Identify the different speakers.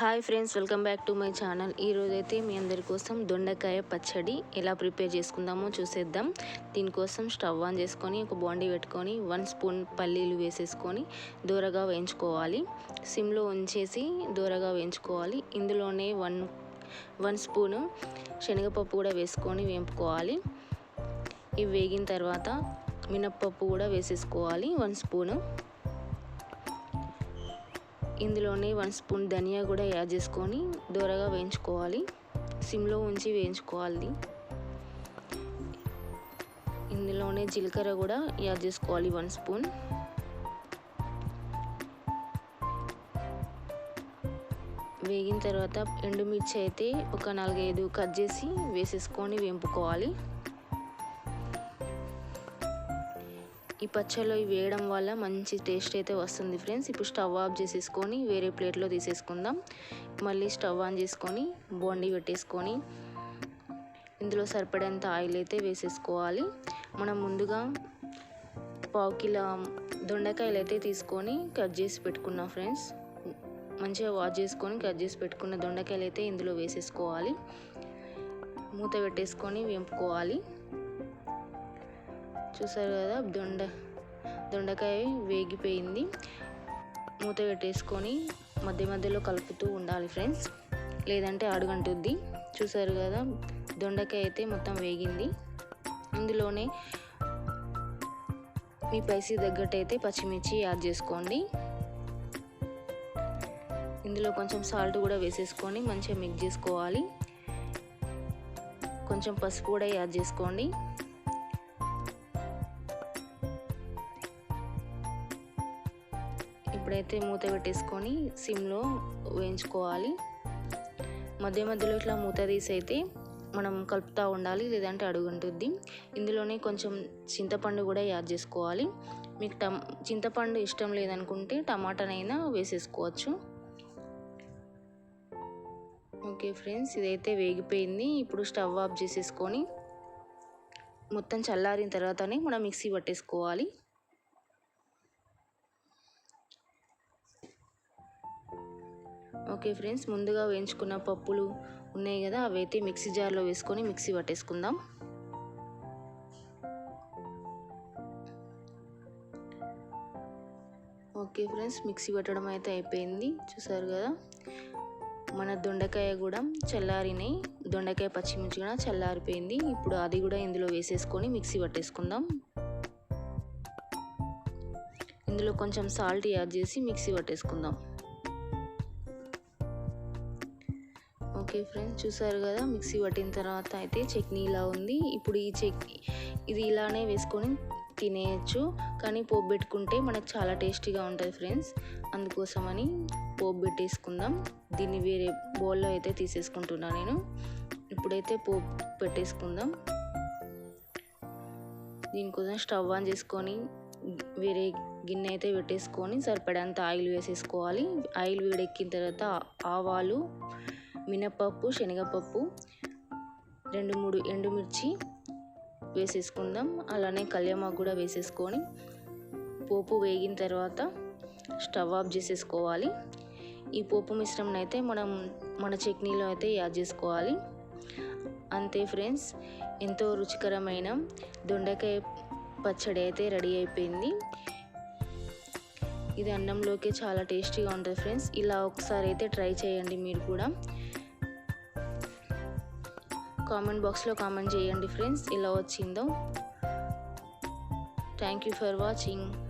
Speaker 1: Hi friends welcome back to my channel. ఈరోజైతే మీ అందరి కోసం దొండకాయ పచ్చడి ఎలా ప్రిపేర్ చేసుకుందామో చూసేద్దాం. దీనికోసం స్టవ్ ఆన్ చేసుకొని ఒక బాండీ పెట్టుకొని వన్ స్పూన్ పల్లీలు వేసేసుకొని దూరగా వేయించుకోవాలి. సిమ్లో ఉంచేసి దూరగా వేయించుకోవాలి. ఇందులోనే వన్ వన్ స్పూను శనగపప్పు కూడా వేసుకొని వేపుకోవాలి ఇవి వేగిన తర్వాత మినప్పప్పు కూడా వేసేసుకోవాలి వన్ స్పూను. ఇందులోనే వన్ స్పూన్ ధనియా కూడా యాడ్ చేసుకొని దూరగా వేయించుకోవాలి. సిమ్లో ఉంచి వేయించుకోవాలి. ఇందులోనే జీలకర్ర కూడా యాడ్ చేసుకోవాలి వన్ స్పూన్. వేగిన తర్వాత ఎండుమిర్చి అయితే ఒక నాలుగైదు కట్ చేసి వేసేసుకొని వేంపుకోవాలి. ఈ పచ్చళ్ళు వేయడం వల్ల మంచి టేస్ట్ అయితే వస్తుంది ఫ్రెండ్స్. ఇప్పుడు స్టవ్ ఆఫ్ చేసేసుకొని వేరే ప్లేట్లో తీసేసుకుందాం. మళ్ళీ స్టవ్ ఆన్ చేసుకొని బోండి పెట్టేసుకొని ఇందులో సరిపడేంత ఆయిల్ అయితే వేసేసుకోవాలి. మనం ముందుగా పావు కిలో దొండకాయలు అయితే తీసుకొని కట్ చేసి పెట్టుకున్నాం ఫ్రెండ్స్. మంచిగా వాష్ చేసుకొని కట్ చేసి పెట్టుకున్న దొండకాయలు అయితే ఇందులో వేసేసుకోవాలి. మూత పెట్టేసుకొని వేపుకోవాలి. చూసారు కదా దొండ దొండకాయ వేగిపోయింది. మూత పెట్టేసుకొని మధ్య మధ్యలో కలుపుతూ ఉండాలి ఫ్రెండ్స్ లేదంటే అడుగంటుద్ది. చూసారు కదా దొండకాయ అయితే మొత్తం వేగింది. ఇందులోనే మీ పైసి తగ్గట్టు అయితే పచ్చిమిర్చి యాడ్ చేసుకోండి. ఇందులో కొంచెం సాల్ట్ కూడా వేసేసుకొని మంచిగా మిక్స్ చేసుకోవాలి. కొంచెం పసుపు కూడా యాడ్ చేసుకోండి. అయితే మూత పెట్టేసుకొని సిమ్లో వేయించుకోవాలి. మధ్య మధ్యలో ఇట్లా మూత తీసి అయితే మనం కలుపుతూ ఉండాలి లేదంటే అడుగుంటుంది ఇందులోనే కొంచెం చింతపండు కూడా యాడ్ చేసుకోవాలి. మీకు టమ్ చింతపండు ఇష్టం లేదనుకుంటే టమాటానైనా వేసేసుకోవచ్చు. ఓకే ఫ్రెండ్స్ ఇదైతే వేగిపోయింది. ఇప్పుడు స్టవ్ ఆఫ్ చేసేసుకొని మొత్తం చల్లారిన తర్వాతనే మనం మిక్సీ పట్టేసుకోవాలి. ఓకే ఫ్రెండ్స్ ముందుగా వేయించుకున్న పప్పులు ఉన్నాయి కదా అవి అయితే మిక్సీ జార్లో వేసుకొని మిక్సీ పట్టేసుకుందాం. ఓకే ఫ్రెండ్స్ మిక్సీ పట్టడం అయితే అయిపోయింది. చూసారు కదా మన దొండకాయ కూడా చల్లారినాయి. దొండకాయ పచ్చిమిర్చి కూడా చల్లారిపోయింది. ఇప్పుడు అది కూడా ఇందులో వేసేసుకొని మిక్సీ పట్టేసుకుందాం. ఇందులో కొంచెం సాల్ట్ యాడ్ చేసి మిక్సీ పట్టేసుకుందాం. ఓకే ఫ్రెండ్స్ చూసారు కదా మిక్సీ పట్టిన తర్వాత అయితే చట్నీ ఇలా ఉంది. ఇప్పుడు ఈ చట్నీ ఇది ఇలానే వేసుకొని తినేయచ్చు. కానీ పోపు పెట్టుకుంటే మనకు చాలా టేస్టీగా ఉంటుంది ఫ్రెండ్స్. అందుకోసమని పోపు పెట్టేసుకుందాం. దీన్ని వేరే బౌల్లో అయితే తీసేసుకుంటున్నాను నేను. ఇప్పుడైతే పోపు పెట్టేసుకుందాం. దీనికోసం స్టవ్ ఆన్ చేసుకొని వేరే గిన్నె అయితే పెట్టేసుకొని సరిపడంత ఆయిల్ వేసేసుకోవాలి. ఆయిల్ వేడెక్కిన తర్వాత ఆవాలు మినపప్పు శనగపప్పు రెండు మూడు ఎండుమిర్చి వేసేసుకుందాం. అలానే కళ్యామాకు కూడా వేసేసుకొని పోపు వేగిన తర్వాత స్టవ్ ఆఫ్ చేసేసుకోవాలి. ఈ పోపు మిశ్రమం అయితే మనం మన చట్నీలో అయితే యాడ్ చేసుకోవాలి. అంతే ఫ్రెండ్స్ ఎంతో రుచికరమైన దొండకాయ పచ్చడి అయితే రెడీ అయిపోయింది. ఇది అన్నంలోకి చాలా టేస్టీగా ఉంటుంది ఫ్రెండ్స్. ఇలా ఒకసారి అయితే ట్రై చేయండి మీరు కూడా. కామెంట్ బాక్స్లో కామెంట్ చేయండి ఫ్రెండ్స్. ఎలా వచ్చిందో. Thank you for watching